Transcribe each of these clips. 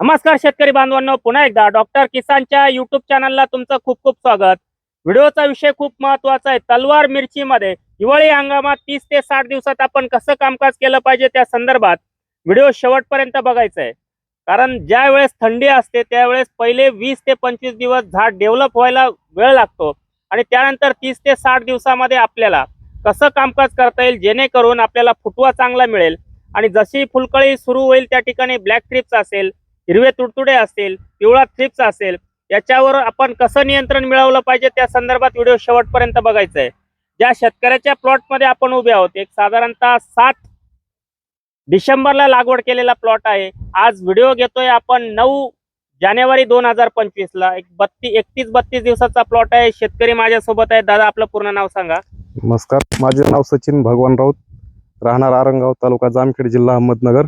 नमस्कार शेतकरी बांधवांनो पुन्हा एकदा डॉक्टर किसानच्या युट्यूब चॅनलला तुमचं खूप खूप स्वागत. व्हिडिओचा विषय खूप महत्त्वाचा आहे. तलवार मिरचीमध्ये हिवाळी हंगामात तीस ते साठ दिवसात आपण कसं कामकाज केलं पाहिजे त्या संदर्भात व्हिडिओ शेवटपर्यंत बघायचा आहे. कारण ज्या वेळेस थंडी असते त्यावेळेस पहिले वीस ते पंचवीस दिवस झाड डेव्हलप व्हायला वेळ लागतो आणि त्यानंतर तीस ते साठ दिवसामध्ये आपल्याला कसं कामकाज करता येईल जेणेकरून आपल्याला फुटवा चांगला मिळेल आणि जशी फुलकळी सुरू होईल त्या ठिकाणी ब्लॅक ट्रिप्स असेल हिरवे तुडतुडे असेल पिवळा थ्रिप्स असेल याच्यावर आपण कसं नियंत्रण मिळवलं पाहिजे त्या संदर्भात व्हिडिओ शेवटपर्यंत बघायचा आहे ज्या शेतकऱ्याच्या प्लॉटमध्ये आपण उभे आहोत एक साधारणतः सात डिसेंबरला लागवड केलेला प्लॉट आहे. आज व्हिडिओ घेतोय आपण नऊ जानेवारी दोन हजार पंचवीसला. एक बत्तीस एकतीस बत्तीस दिवसाचा प्लॉट आहे. शेतकरी माझ्यासोबत आहे. दादा आपलं पूर्ण नाव सांगा. नमस्कार. माझे नाव सचिन भगवान राऊत. राहणार आरंगाव तालुका जामखेड जिल्हा अहमदनगर.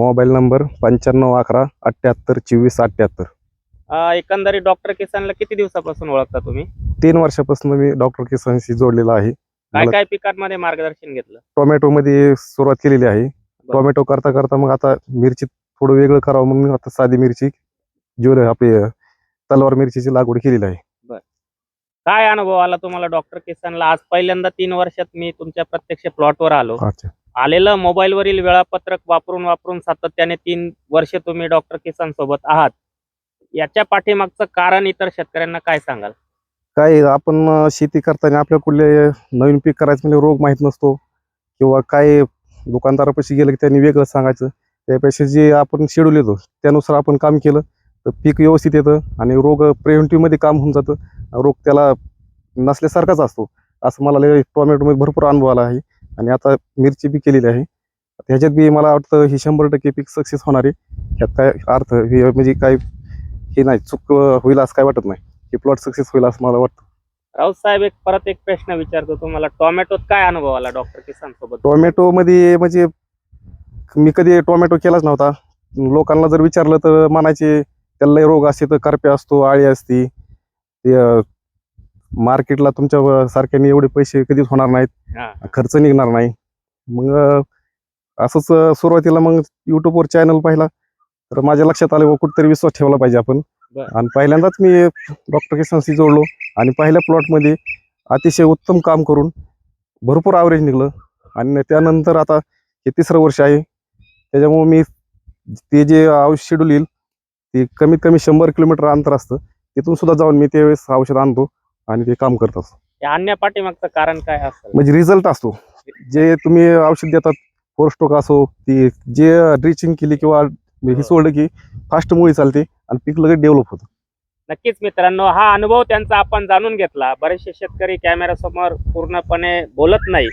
मोबाईल नंबर पंच्याण्णव अकरा अठ्ठ्याहत्तर चोवीस अठ्ठ्याहत्तर. अं, एकंदरीत डॉक्टर किसानला किती दिवसापासून ओळखता तुम्ही? तीन वर्षापासून मी डॉक्टर किसानशी जोडलेला आहे. काय मला- काय पिकांमध्ये मार्गदर्शन घेतलं? टोमॅटो मध्ये सुरुवात केलेली आहे. टोमॅटो करता करता मग आता मिरची थोडं वेगळं करावं म्हणून आता साधी मिरची ज्वेल आपली अं, तलवार मिरचीची लागवड केलेली आहे. काय अनुभव आला तुम्हाला डॉक्टर किसानला? आज पहिल्यांदा तीन वर्षात मी तुमच्या प्रत्यक्ष प्लॉटवर आलो. अच्छा. आलेलं मोबाईलवरील वेळापत्रक वापरून वापरून सातत्याने तीन वर्ष तुम्ही डॉक्टर किसान सोबत आहात. याच्या पाठीमागचं कारण इतर शेतकऱ्यांना काय सांगाल? काय आपण शेती करताना आपल्या कुठले नवीन पीक करायचं म्हणजे रोग माहीत नसतो किंवा काय दुकानदारापाशी गेलं की त्यांनी वेगळं सांगायचं. त्यापेक्षा जे आपण शेड्यूल येतो त्यानुसार आपण काम केलं तर पीक व्यवस्थित येतं आणि रोग प्रिव्हेंटिव्हमध्ये काम होऊन जातं. रोग त्याला नसल्यासारखाच असतो. असं मला टोमॅटोमध्ये भरपूर अनुभव आला आहे. आणि आता मिरची बी केलेली आहे. ह्याच्यात बी मला वाटतं ही शंभर टक्के पीक सक्सेस होणार आहे. ह्यात काय अर्थ हे म्हणजे काय हे नाही चूक होईल असं काय वाटत नाही. की प्लॉट सक्सेस होईल असं मला वाटतं. राऊत साहेब एक परत एक प्रश्न विचारतो तुम्हाला. टोमॅटोत काय अनुभव आला डॉक्टर किसान सोबत टोमॅटो मध्ये म्हणजे मी कधी टोमॅटो केलाच नव्हता. लोकांना जर विचारलं तर म्हणायचे त्याला रोग असते तर करपे असतो आळी असती. ते मार्केटला तुमच्या सारख्याने एवढे पैसे कधीच होणार नाहीत. हा. खर्च निघणार नाही. मग असंच सुरुवातीला मग युट्यूबवर चॅनल पाहिला. तर माझ्या लक्षात आलं व कुठेतरी विश्वास ठेवला पाहिजे आपण. आणि पहिल्यांदाच मी डॉक्टर किसानशी जोडलो. आणि पहिल्या प्लॉटमध्ये अतिशय उत्तम काम करून भरपूर ॲव्हरेज निघलं. आणि त्यानंतर आता हे तिसरं वर्ष आहे. त्याच्यामुळे मी ते जे औषध शेड्यूल येईल ते कमीत कमी शंभर किलोमीटर अंतर असतं. तिथून सुद्धा जाऊन मी त्यावेळेस औषध आणतो. आणि ते काम करत असतो. या आणण्या पाठीमागचं कारण काय असेल? म्हणजे रिझल्ट असतो. जे तुम्ही औषध देतात फोर स्टोक असो ती जे ड्रिचिंग केली किंवा हे सोडलं की फास्ट मुळी चालते आणि पीक लगेच डेव्हलप होतं. नक्कीच मित्रांनो हा अनुभव त्यांचा आपण जाणून घेतला. बरेचसे शेतकरी कॅमेऱ्यासमोर पूर्णपणे बोलत नाही.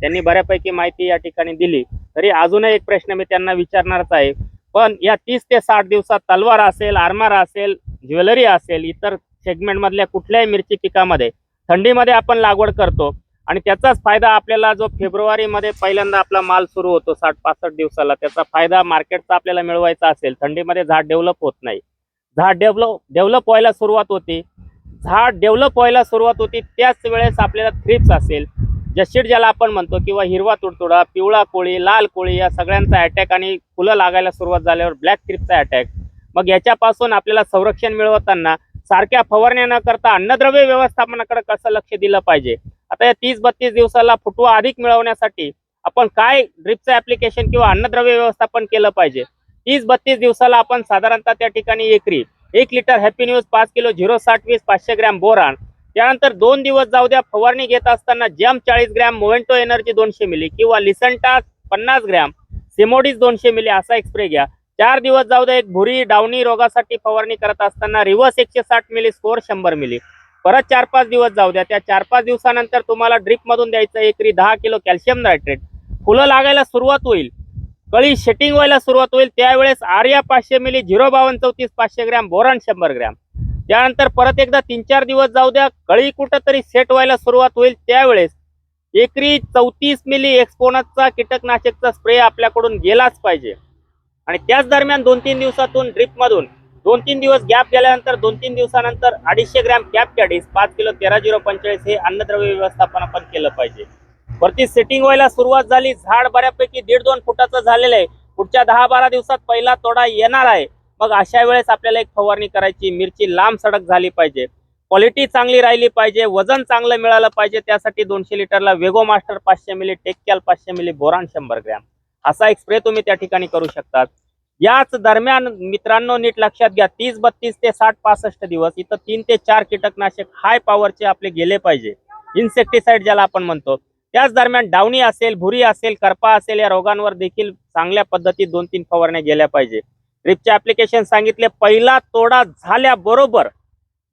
त्यांनी बऱ्यापैकी माहिती या ठिकाणी दिली. तरी अजूनही एक प्रश्न मी त्यांना विचारणारच आहे. पण या तीस ते साठ दिवसात तलवार असेल आरमार असेल ज्वेलरी असेल इतर सेगमेंट मधल्या कुठल्याही मिरची पिकामध्ये. थंडीमध्ये आपण लागवड करतो आणि त्याचाच फायदा आपल्याला जो फेब्रुवारीमध्ये पहिल्यांदा आपला माल सुरू होतो साठ पासष्ट दिवसाला त्याचा फायदा मार्केटचा आपल्याला मिळवायचा असेल थंडीमध्ये झाड डेव्हलप होत नाही. झाड डेव्हलप डेव्हलप व्हायला सुरुवात होती. झाड डेव्हलप व्हायला सुरुवात होती त्याच वेळेस आपल्याला थ्रिप्स असेल. जशीड ज्याला आपण म्हणतो किंवा हिरवा तुडतुडा पिवळा कोळी लाल कोळी या सगळ्यांचा अटॅक आणि फुलं लागायला सुरुवात झाल्यावर ब्लॅक थ्रिपचा अटॅक मग याच्यापासून आपल्याला संरक्षण मिळवताना सारख्या फवारण्या न करता अन्नद्रव्य व्यवस्थापनाकडे कसं लक्ष दिलं पाहिजे? आता या तीस बत्तीस दिवसाला फुटवा अधिक मिळवण्यासाठी आपण काय ड्रिपचं ऍप्लिकेशन किंवा अन्नद्रव्य व्यवस्थापन केलं पाहिजे? तीस बत्तीस दिवसाला आपण साधारणतः त्या ठिकाणी एकरी एक लिटर हॅपी न्यूज पाच किलो झिरो साठ वीस पाचशे ग्रॅम बोरान त्यानंतर दोन दिवस जाऊ द्या फवारणी घेत असताना जम चाळीस ग्रॅम मोवेंटो एनर्जी दोनशे मिली किंवा लिसंटा पन्नास ग्रॅम सिमोडीज दोनशे मिली असा एक स्प्रे घ्या. चार दिवस जाऊ द्या एक भुरी डावणी रोगासाठी फवारणी करत असताना रिव्हर्स एकशे साठ मिली स्कोर शंभर मिली परत चार पाच दिवस जाऊ द्या. त्या चार पाच दिवसानंतर तुम्हाला ड्रिप मधून द्यायचं एकरी दहा किलो कॅल्शियम नायट्रेट फुलं लागायला सुरुवात होईल. कळी शेटिंग व्हायला सुरुवात होईल. त्यावेळेस आर्या पाचशे मिली झिरो बावन्न चौतीस पाचशे ग्रॅम बोरान शंभर ग्रॅम. त्यानंतर परत एकदा तीन चार दिवस जाऊ द्या. कळी कुठंतरी सेट व्हायला सुरुवात होईल. त्यावेळेस एकरी चौतीस मिली एक्सपोनसचा कीटकनाशकचा स्प्रे आपल्याकडून गेलाच पाहिजे. आणि त्याच दरम्यान दोन तीन दिवसातून ड्रिपमधून दोन तीन दिवस गॅप गेल्यानंतर दोन तीन दिवसानंतर अडीचशे ग्रॅम कॅप कॅडीस पाच किलो तेरा झिरो पंचेचाळीस हे अन्नद्रव्य व्यवस्थापन आपण केलं पाहिजे. वरती सेटिंग व्हायला सुरुवात झाली झाड बऱ्यापैकी दीड दोन फुटाचं झालेलं आहे. पुढच्या दहा बारा दिवसात पहिला तोडा येणार आहे. मग अशा वेळेस आपल्याला एक फवारणी करायची मिरची लांब सडक झाली पाहिजे. क्वालिटी चांगली राहिली पाहिजे वजन चांगलं मिळालं पाहिजे त्यासाठी दोनशे लिटरला वेगो मास्टर पाचशे मिली टेक्कॅल पाचशे मिली बोरान शंभर ग्रॅम. असा एक स्प्रे तुम्ही त्या ठिकाणी करू शकतात. याच दरम्यान मित्रांनो नीट लक्षात घ्या तीस बत्तीस ते साठ पासष्ट दिवस इथं तीन ते चार कीटकनाशक हाय पॉवरचे आपले गेले पाहिजे. इन्सेक्टिसाइड ज्याला आपण म्हणतो. त्याच दरम्यान डावणी असेल भुरी असेल करपा असेल या रोगांवर देखील चांगल्या पद्धतीत दोन तीन फवारण्या गेल्या पाहिजे. ड्रिपचे ऍप्लिकेशन सांगितले पहिला तोडा झाल्याबरोबर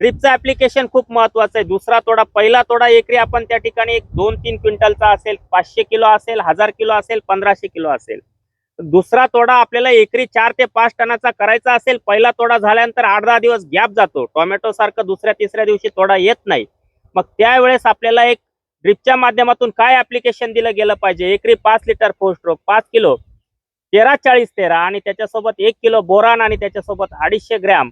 ड्रीपचं ऍप्लिकेशन खूप महत्वाचं आहे. दुसरा तोडा पहिला तोडा एकरी आपण त्या ठिकाणी एक दोन तीन क्विंटलचा असेल पाचशे किलो असेल हजार किलो असेल पंधराशे किलो असेल. दुसरा तोडा आपल्याला एकरी चार ते पाच टनाचा करायचा असेल पहिला तोडा झाल्यानंतर आठ दहा दिवस गॅप जातो. टोमॅटो सारखं दुसऱ्या तिसऱ्या दिवशी तोडा येत नाही. मग त्यावेळेस आपल्याला एक ड्रिपच्या माध्यमातून काय ऍप्लिकेशन दिलं गेलं पाहिजे? एकरी पाच लिटर फोस्ट्रोक पाच किलो तेरा चाळीस तेरा आणि त्याच्यासोबत एक किलो बोरान आणि त्याच्यासोबत अडीचशे ग्रॅम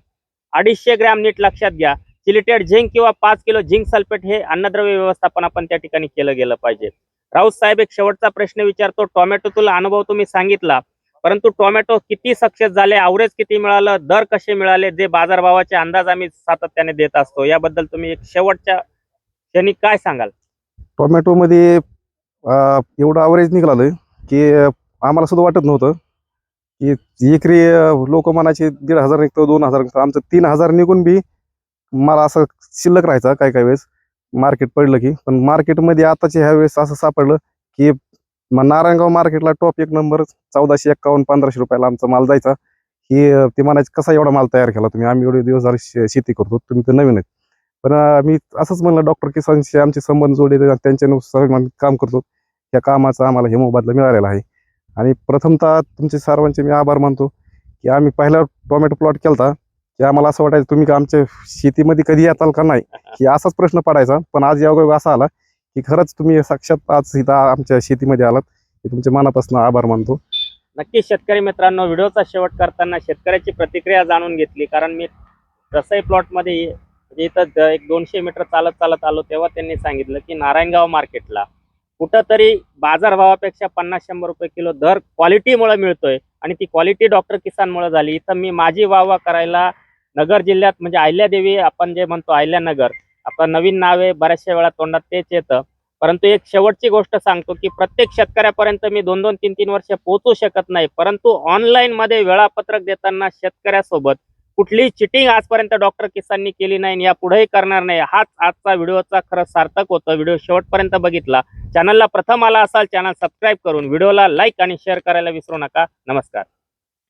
अडीचशे ग्रॅम नीट लक्षात घ्या. चिलिटेड झिंक किंवा पाच किलो झिंक सल्फेट हे अन्नद्रव्य व्यवस्थापन आपण त्या ठिकाणी केलं गेलं पाहिजे. राऊत साहेब एक शेवटचा प्रश्न विचारतो. टोमॅटो तुला अनुभव तुम्ही सांगितला. परंतु टोमॅटो किती सक्सेस झाले? अवरेज किती मिळालं? दर कसे मिळाले? जे बाजारभावाचे अंदाज आम्ही सातत्याने देत असतो. याबद्दल तुम्ही एक शेवटच्या क्षणी काय सांगाल? टोमॅटोमध्ये एवढं अवरेज निघालं की आम्हाला सुद्धा वाटत नव्हतं. एकरी लोक म्हणायचे दीड हजार निघतो दोन हजार निघतो. आमचं तीन हजार निघून बी मला असं शिल्लक राहायचा काही काही वेळेस. मार्केट पडलं की. पण मार्केटमध्ये आताच्या ह्या वेळेस असं सापडलं की मग नारायणगाव मार्केटला टॉप एक नंबर चौदाशे एक्कावन्न पंधराशे रुपयाला आमचा माल जायचा. की ते म्हणायचं कसा एवढा माल तयार केला तुम्ही? आम्ही एवढे दिवस झाले शे- शेती करतो तुम्ही तर नवीन आहेत. पण मी असंच म्हणलं डॉक्टर किसानशी आमचे संबंध जोडले त्यांच्यानुसार आम्ही काम करतो. त्या कामाचा आम्हाला हे मोबादला मिळालेला आहे. आणि प्रथमतः तुमचे सर्वांचे मी आभार मानतो की आम्ही पहिला टोमॅटो प्लॉट केला होता की आम्हाला असं वाटायचं तुम्ही का आमच्या शेतीमध्ये कधी येताल का नाही? की असाच प्रश्न पडायचा पण आज योगायोग असा आला की खरंच तुम्ही साक्षात आज इथं आमच्या शेतीमध्ये आलात. हे तुमच्या मनापासून आभार मानतो. नक्की शेतकरी मित्रांनो व्हिडिओचा शेवट करताना शेतकऱ्याची प्रतिक्रिया जाणून घेतली. कारण मी रसाई प्लॉटमध्ये म्हणजे इथं एक दोनशे मीटर चालत चालत आलो तेव्हा त्यांनी सांगितलं की नारायणगाव मार्केटला कुठंतरी बाजारभावापेक्षा पन्नास शंभर रुपये किलो दर क्वालिटीमुळे मिळतोय. आणि ती क्वालिटी डॉक्टर किसानमुळे झाली. इथं मी माझी वाहवा करायला नगर जिल्ह्यात म्हणजे अहिल्यादेवी आपण जे म्हणतो अहिल्यानगर आपलं नवीन नाव आहे बऱ्याचशा वेळा तोंडात तेच येतं. परंतु एक शेवटची गोष्ट सांगतो की प्रत्येक शेतकऱ्यापर्यंत मी दोन दोन तीन तीन वर्ष पोहोचू शकत नाही. परंतु ऑनलाईनमध्ये वेळापत्रक देताना शेतकऱ्यासोबत कुठली चिटिंग आजपर्यंत डॉक्टर किसाननी केली नाही आणि यापुढेही करणार नाही. हाच आजचा व्हिडिओचा खरं सार्थक होतं. व्हिडिओ शेवटपर्यंत बघितला. चॅनलला प्रथम आला असाल चॅनल सबस्क्राईब करून. व्हिडिओला लाईक आणि शेअर करायला विसरू नका. नमस्कार.